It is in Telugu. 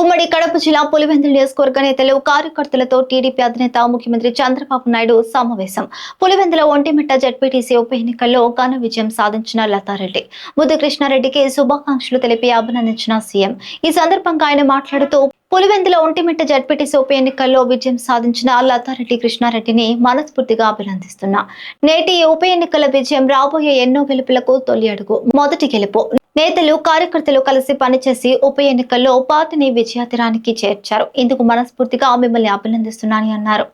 ఉమ్మడి కడప జిల్లా పులివెందుల నియోజకవర్గ నేతలు కార్యకర్తలతో టీడీపీ అధినేత ముఖ్యమంత్రి చంద్రబాబు నాయుడు సమావేశం. పులివెందుల ఒంటిమిట్ట జడ్పీటీసీ ఉప ఎన్నికల్లో ఘన విజయం సాధించిన లతారెడ్డి. ముద్దు కృష్ణారెడ్డికి శుభాకాంక్షలు తెలిపి అభినందించిన సీఎం. ఈ సందర్భంగా ఆయన మాట్లాడుతూ పులివెందుల ఒంటిమిట్ట జడ్పీటీసీ ఉప ఎన్నికల్లో విజయం సాధించిన లతారెడ్డి కృష్ణారెడ్డిని మనస్ఫూర్తిగా అభినందిస్తున్నా. నేటి ఉప ఎన్నికల విజయం రాబోయే ఎన్నో గెలుపులకు తొలి అడుగు. మొదటి గెలుపు. నేతలు కార్యకర్తలు కలిసి పనిచేసి ఉప ఎన్నికల్లో పార్టీని విజయాతిరానికి చేర్చారు. ఇందుకు మనస్ఫూర్తిగా మిమ్మల్ని అభినందిస్తున్నానని అన్నారు.